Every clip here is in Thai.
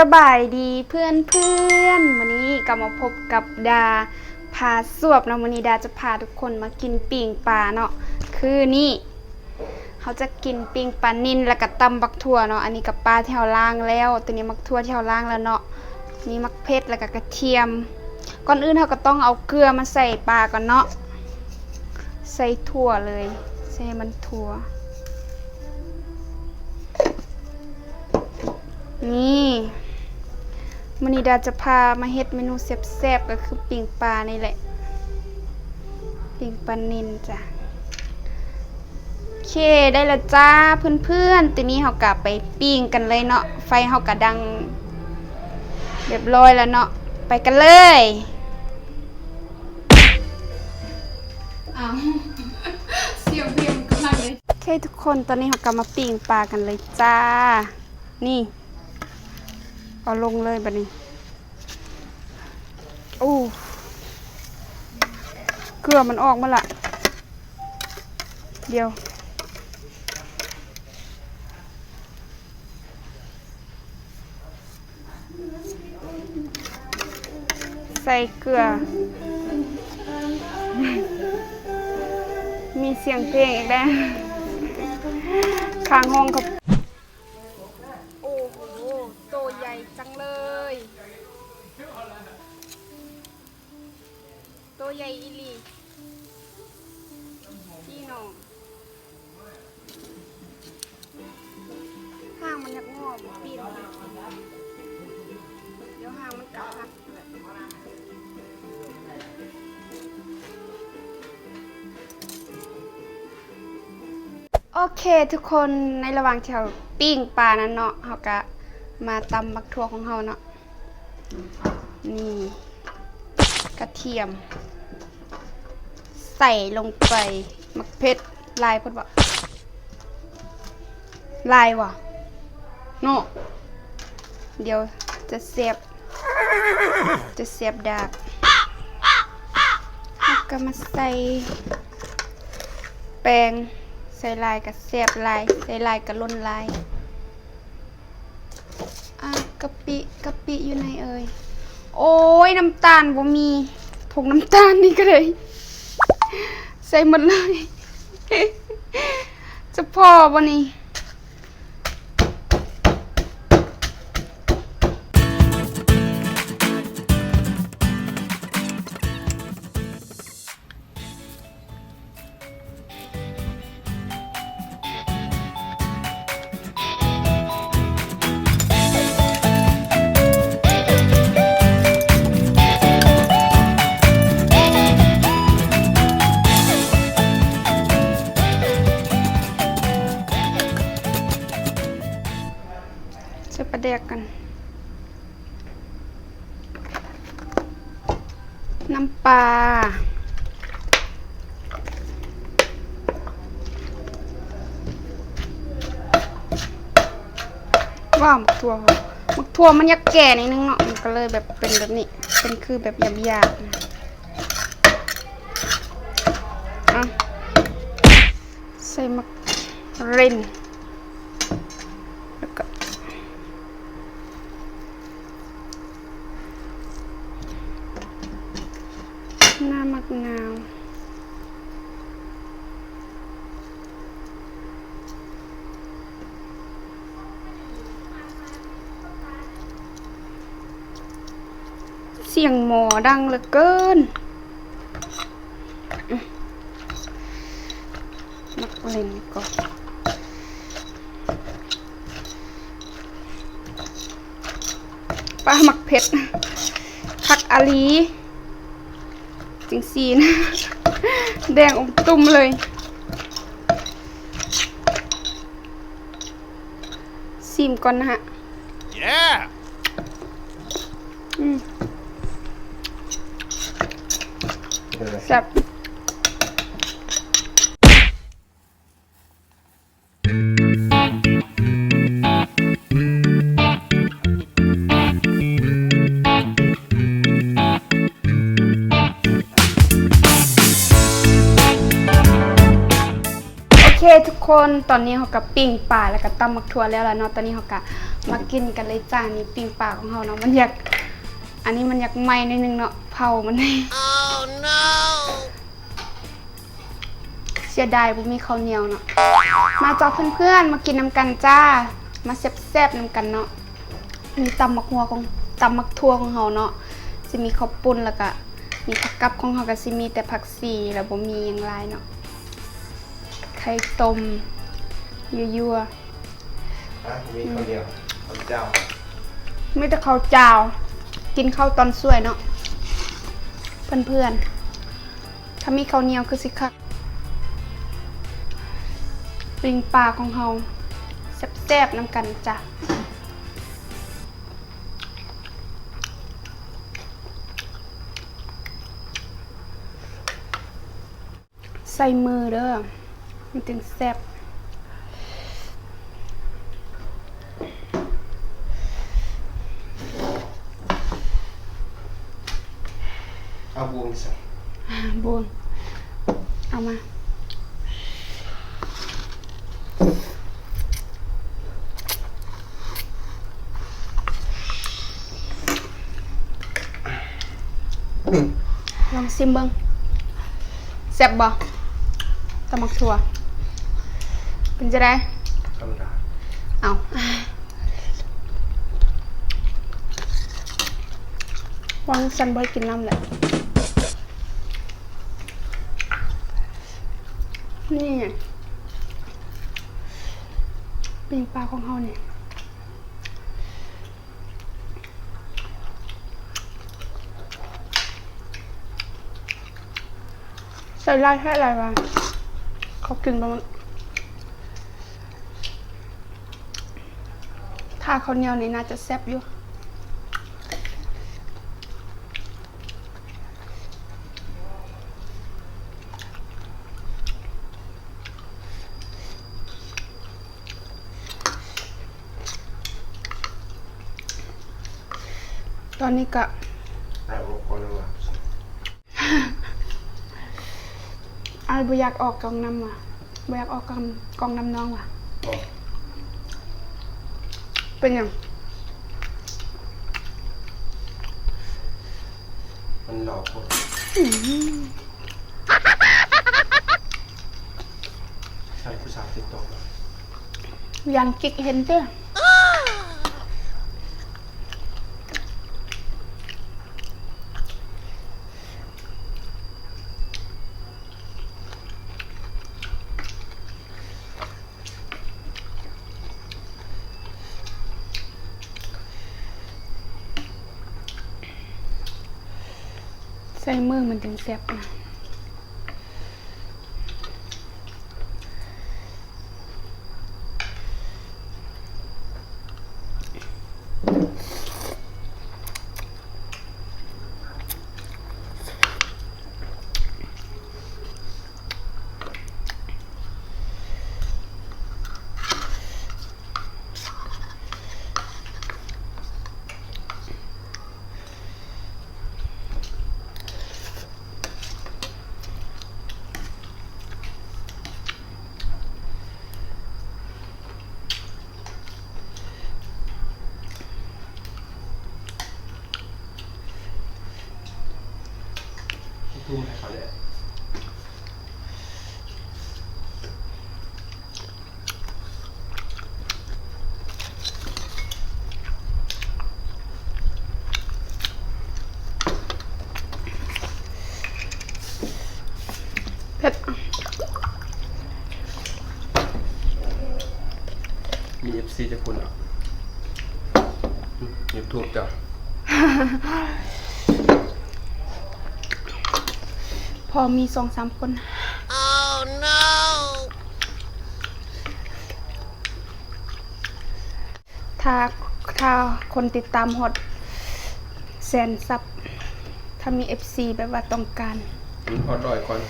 สบายดีเพื่อนเพื่อนวันนี้กลับมาพบกับดาพาสวบนะวันนี้ดาจะพาทุกคนมากินปิ่งปลาเนาะคือนี่เขาจะกินปิ่งปลานินแล้วก็ตำบักถั่วเนาะอันนี้กับปลาแถวล่างแล้ว ตัวนี้มักถั่วแถวล่างแล้วเนาะนี่มักเพชรแล้วก็กระเทียม ก่อนอื่นเราก็ต้องเอาเกลือมาใส่ปลาก่อนเนาะใส่ถั่วเลยใส่มันถั่วนี่ มันนี้ดาจะพามาเฮ็ดเมนูแซ่บๆก็คือปิ่งปลานี่แหละ ปิ่งปลานินจ้ะโอเคได้แล้วจ้าเพื่อนๆตัวนี้เรากลับไปปิ้งกันเลยเนาะไฟเรากระดังเรียบร้อยแล้วเนาะไปกันเลยอ้าวเสียงเพียงกำลังเลยโอเคทุกคนตอนนี้เรากลับมาปิ้งปลากันเลยจ้า นี่ เอาลงเลยบัดนี้โอ้เกลือมันออกมาละเดียวใส่เกลือ มีเสียงเพลงอีกแล้วข้างห้องครับ โอเคทุกคนในระหว่างที่เราปิ้งปลานั้นเนาะเราก็มาตำบักทั่วของเราเนาะนี่กระเทียม ใส่ลงไปมักเพชรลายพดบอกลายว่ะเนาะเดี๋ยวจะเสียบ จะเสียบดาบแล้วก็มาใส่แปรง ใส่ลายกับเสียบลาย ใส่ลายกับล้นลาย อะกะปิกะปิอยู่ไหนเอ่ย โอ้ยน้ำตาลบ่มีผงน้ำตาลนี่ก็เลย ใส่หมดเลย จะพอบ่นี่ จะประเดกกัน น้ำปลาว้ามักถั่วมักถั่วมันยักแก่นิดนึงเนาะมันก็เลยแบบเป็นแบบนี้ เป็นคือแบบหยาบๆนะอะใส่มักเรนแล้วก็ น้ำมะนาวเสียงหมอดังเหลือเกินนักเล่นก่อนปลาหมักเผ็ดผักอาลี จิงซีนะ แดงอมตุ่มเลย ซิมก่อนนะฮะ Yeah! อืมแซ่บ ทุกคนตอนนี้เขากับปิ้งปลาแล้วก็ตำมักทั่วแล้วล่ะเนาะตอนนี้เขากับมากินกันเลยจ้านี่ปิ้งปลาของเขาเนาะมันอยากอันนี้มันอยากไหม้นิดนึงเนาะเผามันเสียดายบ่มีข้าวเหนียวเนาะมาจอเพื่อนๆมากินน้ำกันจ้า มาแซ่บๆน้ำกันเนาะมีตำมักหัวของตำมักทั่วของเขาเนาะจะมีข้าวปุ้นแล้วก็มีผักกับของเขาก็สิมีแต่ผักซีแล้วบ่มีอย่างไรเนาะ ไข่ต้มยั่วอะมีคนเดียวคนเจ้าๆไม่แต่ข้าวเจ้า กินข้าวตอนสวยเนาะเพื่อนๆถ้ามีข้าวเหนียวคือสิคักปิงปลาของเขาแซ่บๆน้ำกันจ้ะใส่มือเด้อ มันถึงแซ่บเอาบวงใส่บวง เอามาลองซิมเบิงแซ่บบ่ตำมักถั่ว เป็นจะได้ธรรมดาเอาวางสันบ่ให้กินน้ำแหละนี่ไงปิงปลาของเขาเนี่ยใส่ลายแค่อะไรวะเขากินประมาณ ถ้าเขาวเหนียวนี่น่าจะแซ่บอยู่ตอนนี้ก็แต่บางคนว่าอายบ่อยากออกกองน้ำว่ะบ่อยากออกกองกองน้ำน้องว่ะบอก เป็นหยังมันหลอกคนใส่ผู้สาวติดต่อมายันกิกเห็นเด้อ ใส่มือมันจึงแซ่บนะ มีเอฟซีจะคุณอะยูทูบจ้ะพอมีสองสามคนถ้าถ้าคนติดตามฮอตแสนซับ ถ้ามี FC แบบว่าต้องการมันพอดอยก่อน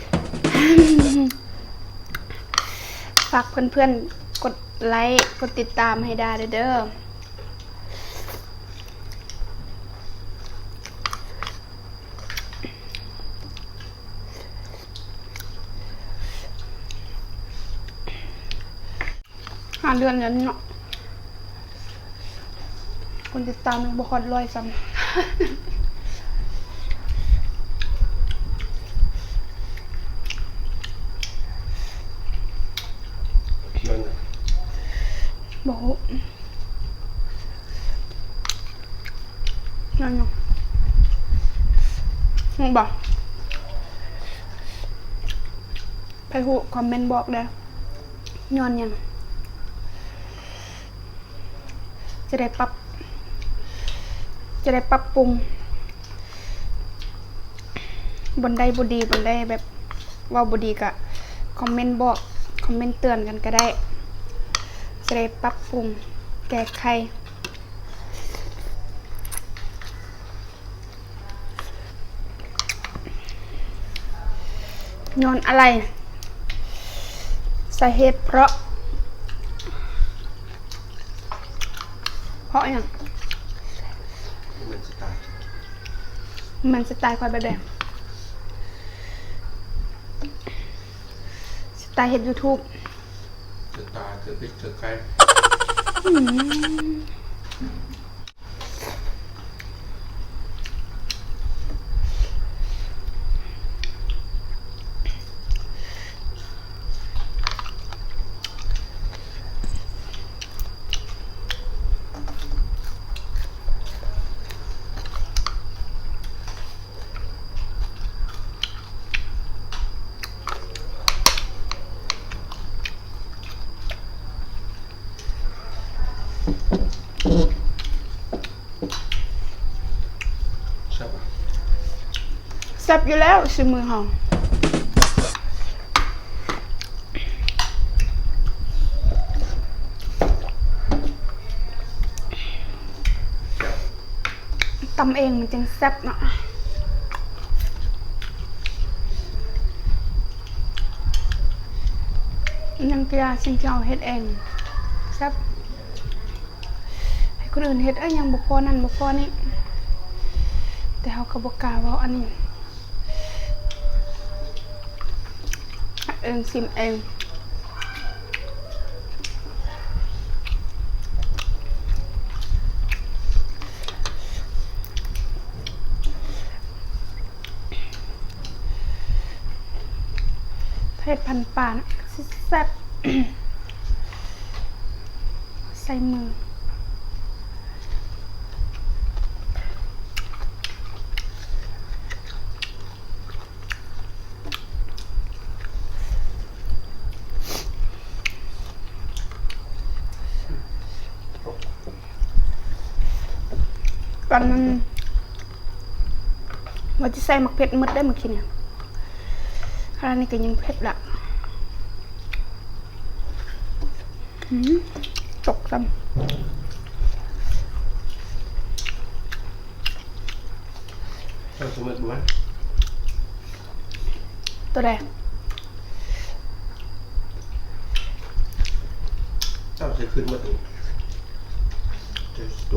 ฝากเพื่อนๆ กดไลค์กดติดตามให้ได้เด้อาเดือนแล้วเนาะคนติดตามยังบ่ฮอดร้อยซ้ำ เงินน่ะ บ่ฮู้นั่นเนาะฮู้บ่ไปฮู้คอมเมนต์บอกเด้อย้อนยัง จะได้ปรับ จะได้ปรับปรุง บนได้บดีบนได้แบบว่าบดีกะ คอมเมนต์บอก คอมเมนต์เตือนกันก็ได้ จะได้ปรับปรุงแก้ไขย้อนอะไร สาเหตุเพราะ เพราะอย่างมันสไตล์มันสไตล์คอยแบบแบบสไตล์เห็ดยูทูบสไตล์ คือพริกคือไก่ ช่ปะแซ่บอยู่แล้วชิมมือเฮาตำเองมันจังแซ่บเนาะยังกระสิ่งที่เราเฮ็ดเองแซ่บให้คนอื่นเฮ็ดเอ้ยยังบ่พอนั่นบ่พอนี่ แต่เขาก็บอกกาว่าอันนี้เองซิมเองเพศพันปานแซ่บใส่มือ ตอนนั้นว่าจะใส่หมักเผ็ดหมดได้เมื่อกี้เนี่ยคราวนี้ก็ยังเผ็ดละหืมตกซ้เราสมมติว่าำตัวแดง เจ้าจะขึ้นมาถึงจะโต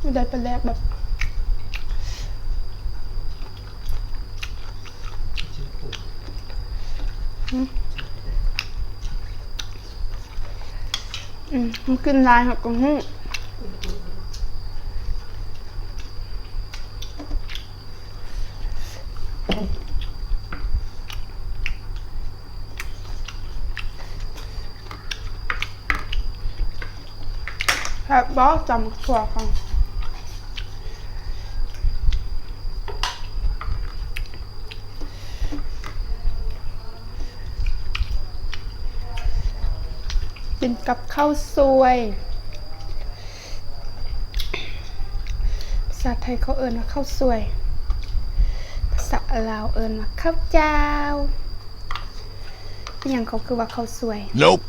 ไม่ได้เป็นแรกแบบหืม อืมมันกินลายหักกระหู้แบบบอสจำถั่วกันกับ ข้าวสวย ภาษาไทยเขาเอิญว่าข้าวสวย ภาษาลาวเอิญว่าข้าวเจ้าเป็นอย่างเขาคือว่าข้าวสวย Nope.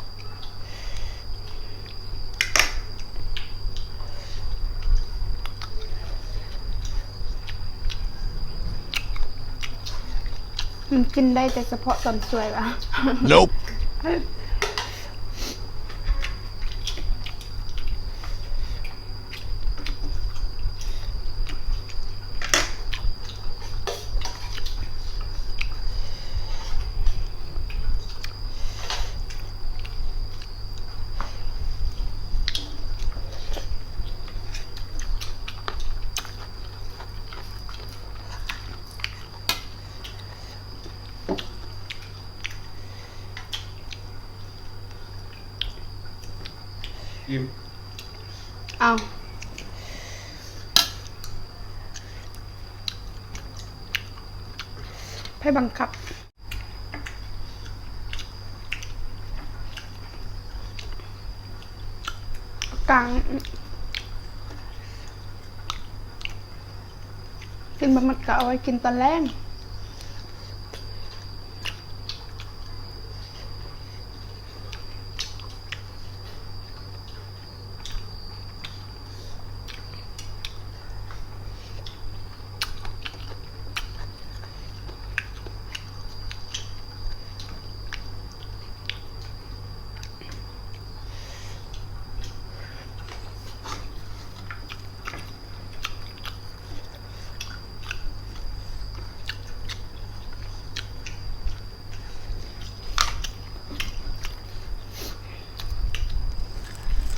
มันกินได้แต่เฉพาะตอนสวยปะ Nope. กิน เอาให้บังคับ กลางกินบะหมัดกะเอาไว้กินตอนแรก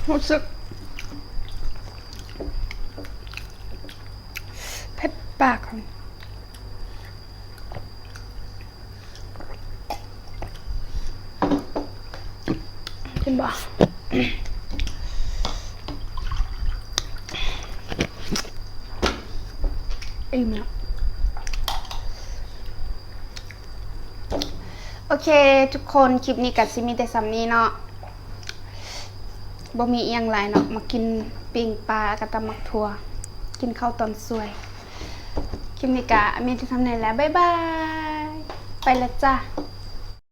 รู้สึกเผ็ดปากของกินบ่อิ่มแล้วโอเค ทุกคน คลิปนี้กับซิมีแต่ซัมนี้เนาะ บ่มีเอียงหลายเนาะมากินปิ้งปลากับตำมักทั่วกินข้าวตอนสวย คลิปนี้กะมีที่ทำไหนแล้ว บ๊ายบาย ไปแล้วจ้ะ